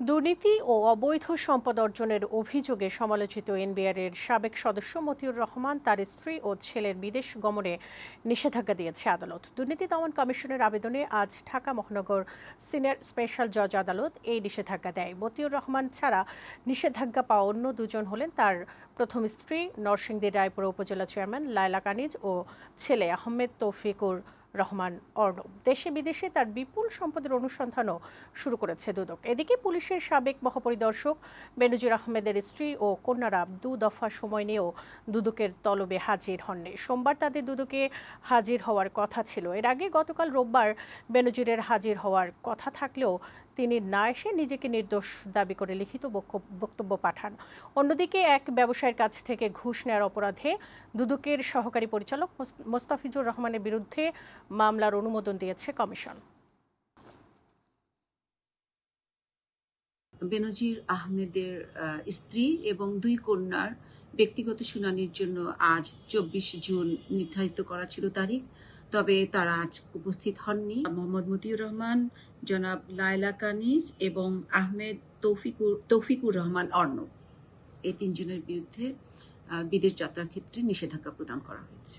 দুর্নীতি ও অবৈধ সম্পদ অর্জনের অভিযোগে সমালোচিত এনবিআর এর সাবেক সদস্য মতিউর রহমান, তার স্ত্রী ও ছেলের বিদেশ গমনে নিষেধাজ্ঞা দিয়েছে আদালত। দুর্নীতি দমন কমিশনের আবেদনে আজ ঢাকা মহানগর সিনিয়র স্পেশাল জজ আদালত এই নিষেধাজ্ঞা দেয়। মতিউর রহমান ছাড়া নিষেধাজ্ঞা পাওয়া অন্য দুজন হলেন তার প্রথম স্ত্রী, নরসিংদী রায়পুর উপজেলা চেয়ারম্যান লায়লা কানিজ ও ছেলে আহমেদ তৌফিকুর রহমান অর্ণব। দেশে বিদেশে তার বিপুল সম্পদের অনুসন্ধানও শুরু করেছে দুদক। এদিকে পুলিশের সাবেক মহাপরিদর্শক বেনজির আহমেদের স্ত্রী ও কন্যারা দু দফা সময় নিয়েও দুদকের তলবে হাজির হননি। সোমবার তাদের দুদকে হাজির হওয়ার কথা ছিল। এর আগে গতকাল রোববার বেনজিরের হাজির হওয়ার কথা থাকলেও তিনি না এসে নিজেকে নির্দোষ দাবি করে লিখিত বক্তব্য পাঠান। অন্যদিকে এক ব্যবসায়ীর কাছ থেকে ঘুষ নেওয়ার অপরাধে দুদকের সহকারী পরিচালক মোস্তাফিজুর রহমানের বিরুদ্ধে মামলার অনুমোদন দিয়েছে কমিশন। বেনজির আহমেদের আহ, স্ত্রী এবং দুই কন্যার ব্যক্তিগত শুনানির জন্য আজ চব্বিশ জুন নির্ধারিত করা ছিল তারিখ। তবে তারা আজ উপস্থিত হননি। মোহাম্মদ মতিউর রহমান, জনাব লায়লা কানিজ এবং আহমেদ তৌফিকুর তৌফিকুর রহমান অর্ণব। এই তিনজনের বিরুদ্ধে বিদেশ যাত্রার ক্ষেত্রে নিষেধাজ্ঞা প্রদান করা হয়েছে।